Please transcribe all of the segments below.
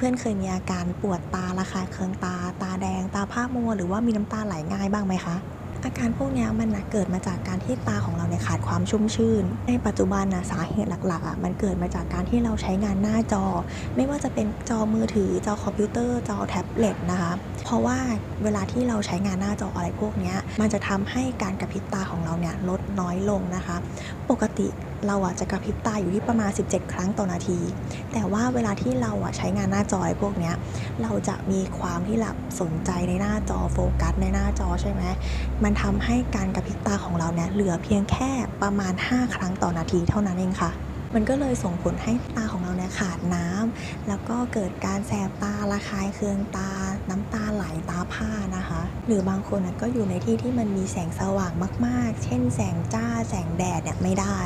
พื่อนๆ เคยมีอาการปวดตาระคายเคืองตา ตาแดง ตาพร่ามัว หรือว่ามีน้ำตาไหลง่ายบ้างไหมคะ อาการพวกนี้มันนะเกิดมาจากการที่ตาของเราเนี่ยขาดความชุ่มชื่น ในปัจจุบันนะสาเหตุหลักๆอะมันเกิดมาจากการที่เราใช้งานหน้าจอ ไม่ว่าจะเป็นจอมือถือ จอคอมพิวเตอร์ จอแท็บเล็ตนะคะเพราะว่าเวลาที่เราใช้งานหน้าจออะไรพวกนี้มันจะทำให้การกระพริบตาของเราเนี่ยลดน้อยลงนะคะ ปกติ เราอะจะกระพริบตาอยู่ที่ประมาณ 17 ครั้งต่อนาที แต่ว่าเวลาที่เราอะใช้งานหน้าจอไอ้พวกเนี้ย เราจะมีความที่หลับสนใจในหน้าจอโฟกัสในหน้าจอใช่ไหมมันทำให้การกระพริบตาของเราเนี่ยเหลือเพียงแค่ประมาณ 5 ครั้งต่อนาทีเท่านั้นเองค่ะ มันก็เลยส่งผลให้ตาของเราเนี่ยขาดน้ำ แล้วก็เกิดการแสบตาระคายเคืองตา น้ำตาไหลตาผ้านะคะ หรือบางคนก็อยู่ในที่ที่มันมีแสงสว่างมาก ๆ เช่น แสงจ้าแสงแดดเนี่ยไม่ได้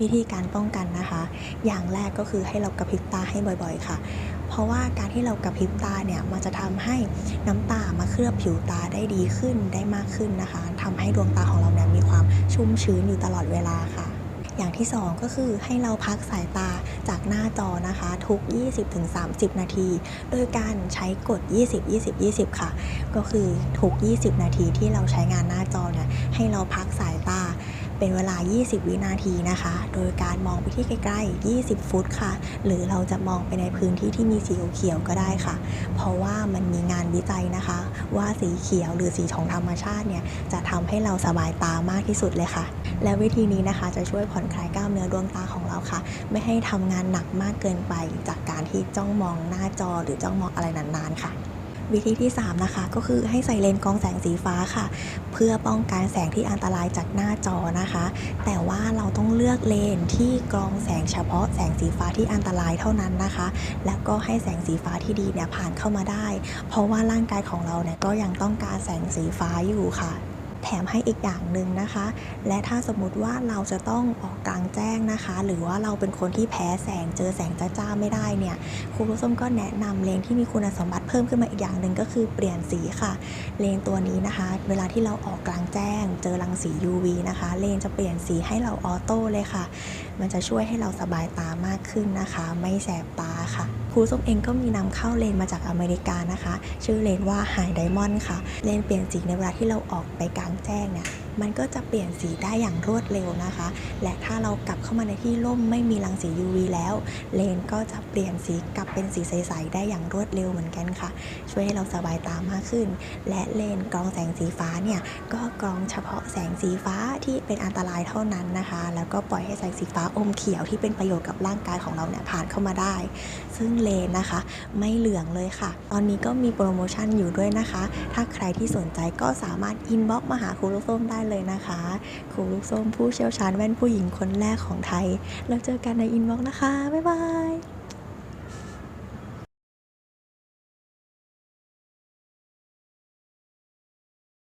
วิธีการป้องกันนะคะ อย่างแรกก็คือให้เรากระพริบตาให้บ่อยๆ ค่ะ เพราะว่าการที่เรากระพริบตาเนี่ยมันจะทำให้น้ำตามาเคลือบผิวตาได้ดีขึ้นได้มากขึ้นนะคะทำให้ดวงตาของเราเนี่ยมีความชุ่มชื้นอยู่ตลอดเวลาค่ะ อย่างที่ 2 ก็คือให้เราพักสายตาจากหน้าจอนะคะ ทุก 20-30 นาที โดยการใช้กฎ20-20-20 ค่ะ ก็คือทุก 20 นาทีที่เราใช้งานหน้าจอเนี่ยให้เราพักสายตาเป็นเวลา 20 วินาทีนะคะ โดยการมองไปที่ใกล้ๆ 20 ฟุตค่ะ หรือเราจะมองไปในพื้นที่ที่มีสีเขียวก็ได้ค่ะ เพราะว่ามันมีงานวิจัยนะคะ ว่าสีเขียวหรือสีของธรรมชาติเนี่ยจะทำให้เราสบายตามากที่สุดเลยค่ะ และวิธีนี้นะคะจะช่วยผ่อนคลายกล้ามเนื้อดวงตาของเราค่ะ ไม่ให้ทำงานหนักมากเกินไป จากการที่จ้องมองหน้าจอหรือจ้องมองอะไรนานๆค่ะวิธีที่ 3 นะคะ ก็คือให้ใส่เลนส์กรองแสงสีฟ้าค่ะ เพื่อป้องกันแสงที่อันตรายจากหน้าจอนะคะ แต่ว่าเราต้องเลือกเลนที่กรองแสงเฉพาะแสงสีฟ้าที่อันตรายเท่านั้นนะคะ แล้วก็ให้แสงสีฟ้าที่ดีเนี่ยผ่านเข้ามาได้ เพราะว่าร่างกายของเราเนี่ยก็ยังต้องการแสงสีฟ้าอยู่ค่ะ แถมให้อีกอย่างหนึ่งนะคะ และถ้าสมมุติว่าเราจะต้องออกกลางแจ้งนะคะ หรือว่าเราเป็นคนที่แพ้แสงเจอแสงจ้าๆไม่ได้เนี่ยครูผู้ส้มก็แนะนำเลนส์ที่มีคุณสมบัติเพิ่มขึ้นมาอีกอย่างหนึ่งก็คือเปลี่ยนสีค่ะ เลนส์ตัวนี้นะคะ เวลาที่เราออกกลางแจ้ง เจอรังสี UV นะคะ เลนส์จะเปลี่ยนสีให้เราออโต้เลยค่ะ มันจะช่วยให้เราสบายตามากขึ้นนะคะ ไม่แสบตาค่ะ ครูส้มเองก็มีนำเข้าเลนมาจากอเมริกานะคะ ชื่อเลนว่าไฮไดมอนด์ค่ะ เลนเปลี่ยนสีในเวลาที่เราออกไปกลางแจ้งเนี่ย มันก็จะเปลี่ยนสีได้อย่างรวดเร็วนะคะ และถ้าเรากลับเข้ามาในที่ร่มไม่มีรังสี UV แล้ว เลนก็จะเปลี่ยนสีกลับเป็นสีใสๆได้อย่างรวดเร็วเหมือนกันค่ะ ช่วยให้เราสบายตามากขึ้น และเลนกรองแสงสีฟ้าเนี่ยก็กรองเฉพาะแสงสีฟ้าที่เป็นอันตรายเท่านั้นนะคะ แล้วก็ปล่อยให้แสงสีฟ้าอมเขียวที่เป็นประโยชน์กับร่างกายของเราเนี่ยผ่านเข้ามาได้ ซึ่งเลนนะคะ ไม่เหลืองเลยค่ะ ตอนนี้ก็มีโปรโมชั่นอยู่ด้วยนะคะ ถ้าใครที่สนใจก็สามารถอินบ็อกมาหาครูลูกส้มได้เลยนะคะครูลูกส้มผู้เชี่ยวชาญแว่นผู้หญิงคนแรกของไทย เราเจอกันในอินบ็อกนะคะ บ๊ายบาย